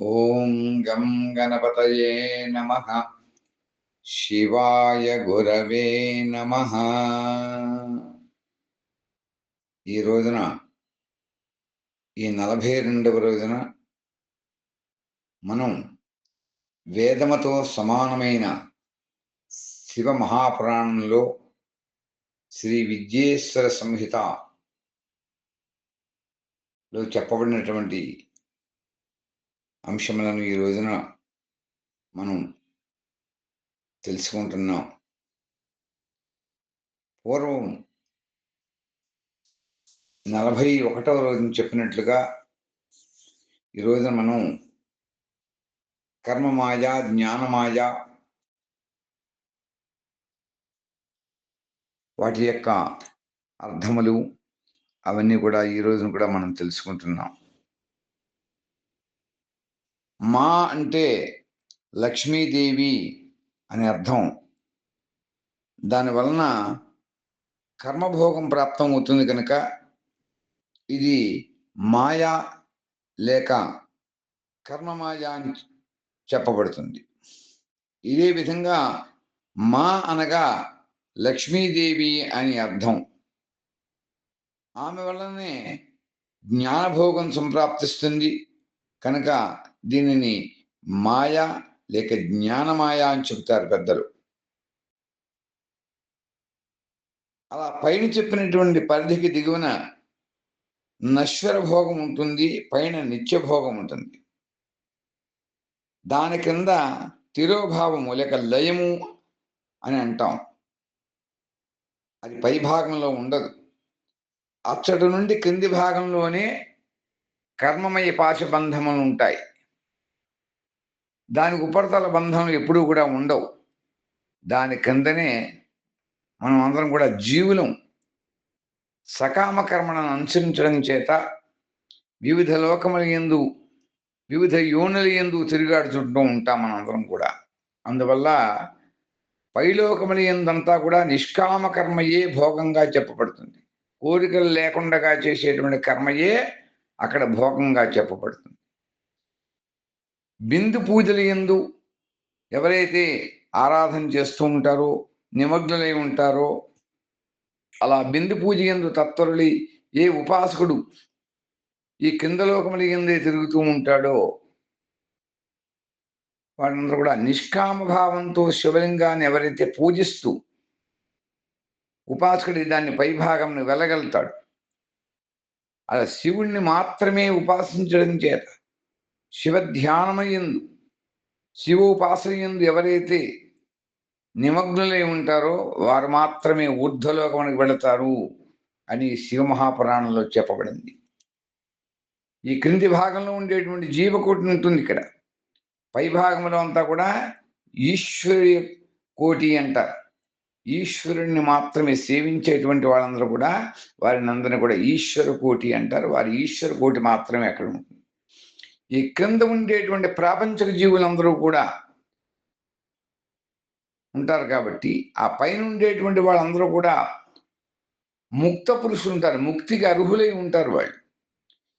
ఓం గం గణపతయే నమ. శివాయ గురవే నమ. ఈ రోజున ఈ నలభై రెండవ రోజున మనం వేదముతో సమానమైన శివ మహాపురాణంలో శ్రీ విద్యేశ్వర సంహిత లో చెప్పబడినటువంటి అంశములను ఈ రోజున మనం తెలుసుకుంటున్నాం. పూర్వం నలభై ఒకటవ రోజున చెప్పినట్లుగా ఈ రోజున మనం కర్మమాయ జ్ఞానమాయ వాటి యొక్క అర్థములు అవన్నీ కూడా ఈ రోజున కూడా మనం తెలుసుకుంటున్నాం. మా అంటే లక్ష్మీదేవి అని అర్థం. దాని వలన కర్మభోగం ప్రాప్తం అవుతుంది కనుక ఇది మాయా లేక కర్మమాయ అని చెప్పబడుతుంది. ఇదే విధంగా మా అనగా లక్ష్మీదేవి అని అర్థం. ఆమె వల్లనే జ్ఞానభోగం సంప్రాప్తిస్తుంది. కనుక దీనిని మాయ లేక జ్ఞానమాయ అని చెప్తారు పెద్దలు. అలా పైన చెప్పినటువంటి పరిధికి దిగువన నశ్వర భోగం ఉంటుంది పైన నిత్య భోగం ఉంటుంది. దాని కింద తిరోభావము లేక లయము అని అంటాం. అది పై భాగంలో ఉండదు. అచ్చటి నుండి కింది భాగంలోనే కర్మమయ పాశబంధములు ఉంటాయి. దానికి ఉపరితల బంధం ఎప్పుడూ కూడా ఉండవు. దాని కిందనే మనం అందరం కూడా జీవులం. సకామకర్మలను అనుసరించడం చేత వివిధ లోకముల ఎందు వివిధ యోనుల ఎందు తిరిగాడుతుంటూ ఉంటాం మనందరం కూడా. అందువల్ల పైలోకముల ఎందంతా కూడా నిష్కామ కర్మయే భోగంగా చెప్పబడుతుంది. కోరికలు లేకుండా చేసేటువంటి కర్మయే అక్కడ భోగంగా చెప్పబడుతుంది. బిందు పూజలు ఎందు ఎవరైతే ఆరాధన చేస్తూ ఉంటారో నిమగ్నులై ఉంటారో అలా బిందు పూజ ఎందు తత్వరుడి ఏ ఉపాసకుడు ఈ కింద లోకముల ఎందే తిరుగుతూ ఉంటాడో వాడందరూ కూడా నిష్కామ భావంతో శివలింగాన్ని ఎవరైతే పూజిస్తూ ఉపాసకుడి దాన్ని పైభాగంను వెళ్ళగలుగుతాడు అలా శివుణ్ణి మాత్రమే ఉపాసించడం చేత శివ ధ్యానమయందు శివోపాసనయందు ఎవరైతే నిమగ్నులై ఉంటారో వారు మాత్రమే ఊర్ధ్వలోకమునికి వెళతారు అని శివమహాపురాణంలో చెప్పబడింది. ఈ క్రింది భాగంలో ఉండేటువంటి జీవకోటి ఉంటుంది ఇక్కడ. పై భాగంలో అంతా కూడా ఈశ్వరి కోటి అంటారు ఈశ్వరుణ్ణి మాత్రమే సేవించేటువంటి వాళ్ళందరూ కూడా వారిని అందరినీ కూడా ఈశ్వర కోటి అంటారు. వారి ఈశ్వర కోటి మాత్రమే అక్కడ ఉంటుంది. ఈ క్రింద ఉండేటువంటి ప్రాపంచక జీవులందరూ కూడా ఉంటారు కాబట్టి ఆ పైన ఉండేటువంటి వాళ్ళందరూ కూడా ముక్త పురుషులు ఉంటారు ముక్తికి అర్హులై ఉంటారు వాళ్ళు.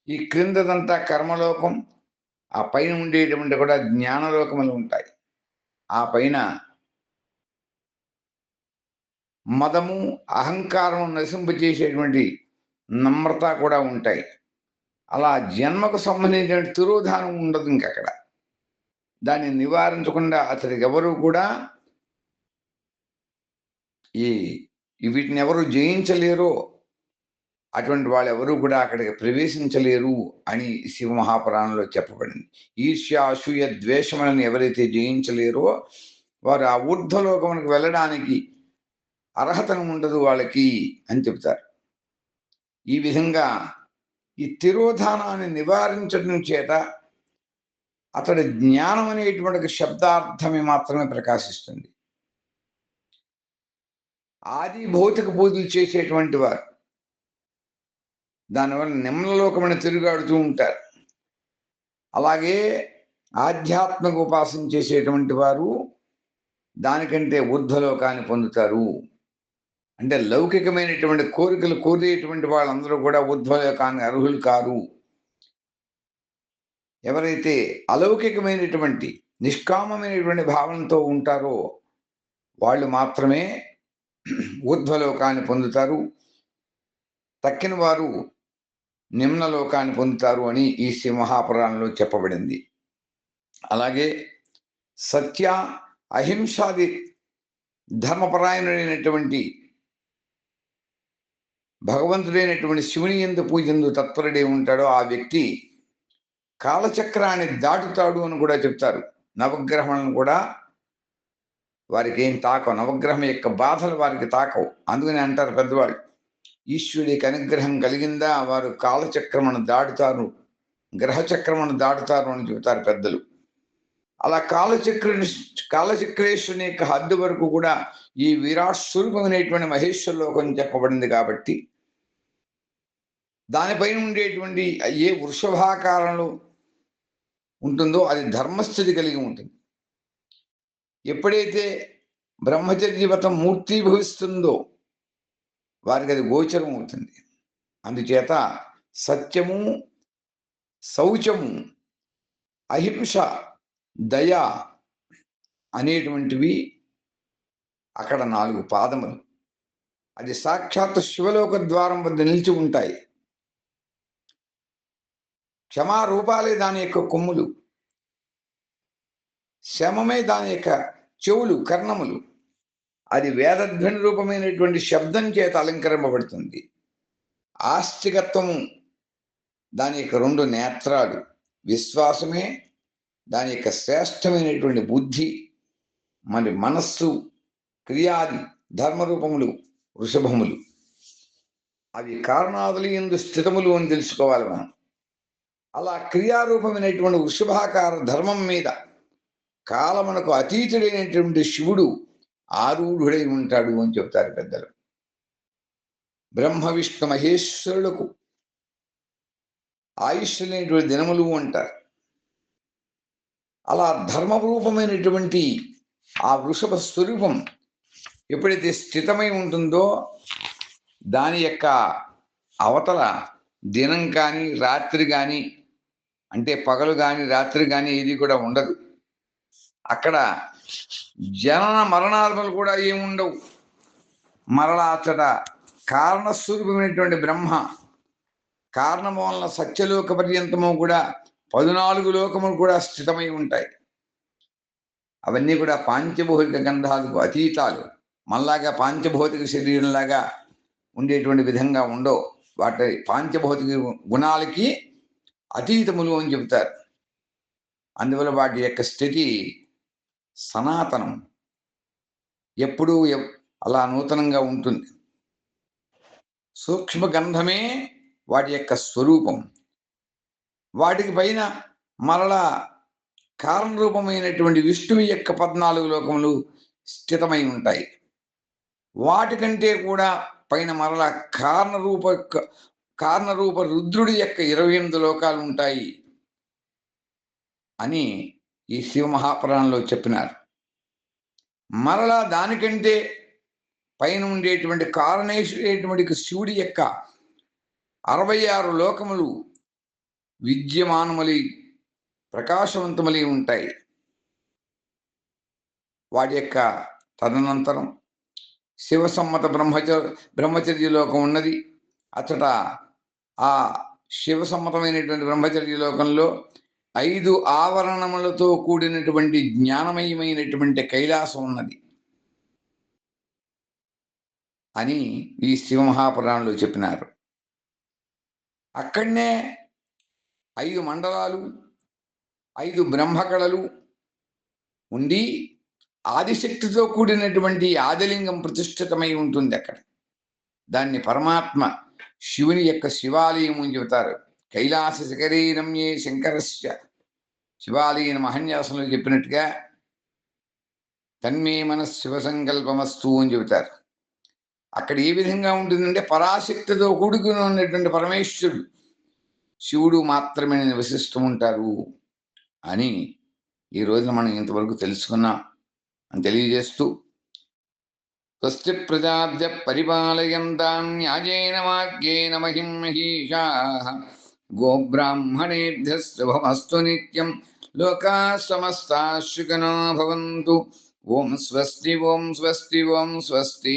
ఈ క్రిందదంతా కర్మలోకం ఆ పైన ఉండేటువంటి కూడా జ్ఞానలోకములు ఉంటాయి. ఆ పైన మదము అహంకారం నశింపజేసేటువంటి నమ్రత కూడా ఉంటాయి. అలా జన్మకు సంబంధించిన తిరోధానం ఉండదు ఇంకక్కడ. దాన్ని నివారించకుండా అతడికి ఎవరు కూడా ఈ వీటిని ఎవరు జయించలేరో అటువంటి వాళ్ళు ఎవరు కూడా అక్కడికి ప్రవేశించలేరు అని శివ మహాపురాణంలో చెప్పబడింది. ఈర్ష్య అసూయ ద్వేషములను ఎవరైతే జయించలేరో వారు ఆ ఊర్ధ్వలోకమునికి వెళ్ళడానికి అర్హతను ఉండదు వాళ్ళకి అని చెప్తారు ఈ విధంగా ఈ తిరోధానాన్ని నివారించడం చేత అతడి జ్ఞానం అనేటువంటి శబ్దార్థమే మాత్రమే ప్రకాశిస్తుంది. ఆది భౌతిక పూజలు చేసేటువంటి వారు. దానివల్ల నిమ్నలోకమైన తిరుగాడుతూ ఉంటారు. అలాగే ఆధ్యాత్మిక ఉపాసన చేసేటువంటి వారు దానికంటే ఊర్ధ్వలోకాన్ని పొందుతారు. అంటే లౌకికమైనటువంటి కోరికలు కోరేటువంటి వాళ్ళందరూ కూడా ఉద్భవకాన్ని అర్హులు కారు. ఎవరైతే అలౌకికమైనటువంటి నిష్కామమైనటువంటి భావనతో ఉంటారో వాళ్ళు మాత్రమే ఊర్ధ్వలోకాన్ని పొందుతారు. తక్కిన వారు నిమ్నలోకాన్ని పొందుతారు అని ఈ సింహాపురాణంలో చెప్పబడింది. అలాగే సత్య అహింసాది ధర్మపరాయణుడైనటువంటి భగవంతుడైనటువంటి శివుని ఎందు పూజందు తత్పరుడే ఉంటాడో ఆ వ్యక్తి కాలచక్రాన్ని దాటుతాడు అని కూడా చెప్తారు. నవగ్రహములను కూడా వారికి ఏం తాకవు. నవగ్రహం యొక్క బాధలు వారికి తాకవు. అందుకని అంటారు పెద్దవాళ్ళు ఈశ్వరుడికి అనుగ్రహం కలిగిందా? వారు కాలచక్రమును దాటుతారు గ్రహచక్రమును దాటుతారు అని చెబుతారు పెద్దలు. అలా కాలచక్ర కాలచక్రేశ్వరుని యొక్క హద్దు వరకు కూడా ఈ విరాట్ స్వరూపమైనటువంటి మహేశ్వర లోకం చెప్పబడింది కాబట్టి దానిపైన ఉండేటువంటి ఏ వృషభాకారంలో ఉంటుందో అది ధర్మస్థితి కలిగి ఉంటుంది. ఎప్పుడైతే బ్రహ్మచర్యవతం మూర్తీభవిస్తుందో వారికి అది గోచరం అవుతుంది. అందుచేత సత్యము శౌచము అహింస దయ అనేటువంటివి అక్కడ నాలుగు పాదములు. అది సాక్షాత్ శివలోక ద్వారం వద్ద నిలిచి ఉంటాయి. క్షమారూపాలే దాని యొక్క కొమ్ములు. శమమే దాని యొక్క చెవులు కర్ణములు. అది వేదధ్వని రూపమైనటువంటి శబ్దం చేత అలంకరింపబడుతుంది. ఆస్తికత్వము దాని యొక్క రెండు నేత్రాలు. విశ్వాసమే దాని యొక్క శ్రేష్టమైనటువంటి బుద్ధి మరి మనస్సు క్రియాది ధర్మరూపములు వృషభములు. అవి కారణాదులు ఎందు స్థితములు అని తెలుసుకోవాలి మనం. అలా క్రియారూపమైనటువంటి వృషభాకార ధర్మం మీద కాలమునకు అతీతుడైనటువంటి శివుడు ఆరూఢుడై ఉంటాడు అని చెప్తారు పెద్దలు. బ్రహ్మ విష్ణు మహేశ్వరులకు ఆయుష్ లేనటువంటి దినములు అంటారు. అలా ధర్మరూపమైనటువంటి ఆ వృషభ స్వరూపం ఎప్పుడైతే స్థితమై ఉంటుందో దాని యొక్క అవతల దినం కానీ రాత్రి కానీ అంటే పగలు కానీ రాత్రి కానీ ఇది కూడా ఉండదు. అక్కడ జనన మరణాలు కూడా ఏముండవు మరలా అచ్చట కారణస్వరూపమైనటువంటి బ్రహ్మ కారణము వలన సత్యలోక పర్యంతము కూడా పద్నాలుగు లోకములు కూడా స్థితమై ఉంటాయి. అవన్నీ కూడా పాంచభౌతిక గంధాలకు అతీతాలు. మళ్ళాగా పాంచభౌతిక శరీరంలాగా ఉండేటువంటి విధంగా ఉండవు. వాటి పాంచభౌతిక గుణాలకి అతీతములు అని చెబుతారు. అందువల్ల వాటి యొక్క స్థితి సనాతనం. ఎప్పుడూ అలా నూతనంగా ఉంటుంది. సూక్ష్మ గంధమే వాటి యొక్క స్వరూపం. వాటికి పైన మరలా కారణరూపమైనటువంటి విష్ణువు యొక్క పద్నాలుగు లోకములు స్థితమై ఉంటాయి. వాటికంటే కూడా పైన మరలా కారణరూప కారణరూప రుద్రుడి యొక్క ఇరవై ఎనిమిది లోకాలు ఉంటాయి అని ఈ శివ మహాపురాణంలో చెప్పినారు. మరలా దానికంటే పైన ఉండేటువంటి కారణేశ్వరేటువంటి శివుడి యొక్క అరవై ఆరు లోకములు విద్యమానములై ప్రకాశవంతములై ఉంటాయి. వాటి యొక్క తదనంతరం శివసమ్మత బ్రహ్మచ బ్రహ్మచర్య లోకం ఉన్నది. అచ్చట ఆ శివ సమ్మతమైనటువంటి బ్రహ్మచర్య లోకంలో ఐదు ఆవరణములతో కూడినటువంటి జ్ఞానమయమైనటువంటి కైలాసం ఉన్నది. అని ఈ శివమహాపురాణంలో చెప్పినారు. అక్కడనే ఐదు మండలాలు ఐదు బ్రహ్మకళలు ఉండి ఆదిశక్తితో కూడినటువంటి ఆదిలింగం ప్రతిష్ఠితమై ఉంటుంది అక్కడ. దాన్ని పరమాత్మ శివుని యొక్క శివాలయం అని చెబుతారు. కైలాస శిఖరీరమ్యే శంకరస్య. శివాలయం మహన్యాసంలో చెప్పినట్టుగా తన్మే మన శివ సంకల్పమస్తు అని చెబుతారు. అక్కడ ఏ విధంగా ఉంటుందంటే పరాశక్తితో కూడుకుని ఉన్నటువంటి పరమేశ్వరుడు శివుడు మాత్రమే నివసిస్తూ ఉంటారు అని ఈ రోజున మనం ఇంతవరకు తెలుసుకున్నాం. అని తెలియజేస్తూ స్వస్తి ప్రజాభ్య పరిపాలయంతాం న్యాయేన వాక్యేన మహిం మహిషా గోబ్రాహ్మణేభ్య శుభమస్తు నిత్యం లోకా సమస్తా సుఖినో భవంతు ఓం స్వస్తి ఓం స్వస్తి ఓం స్వస్తి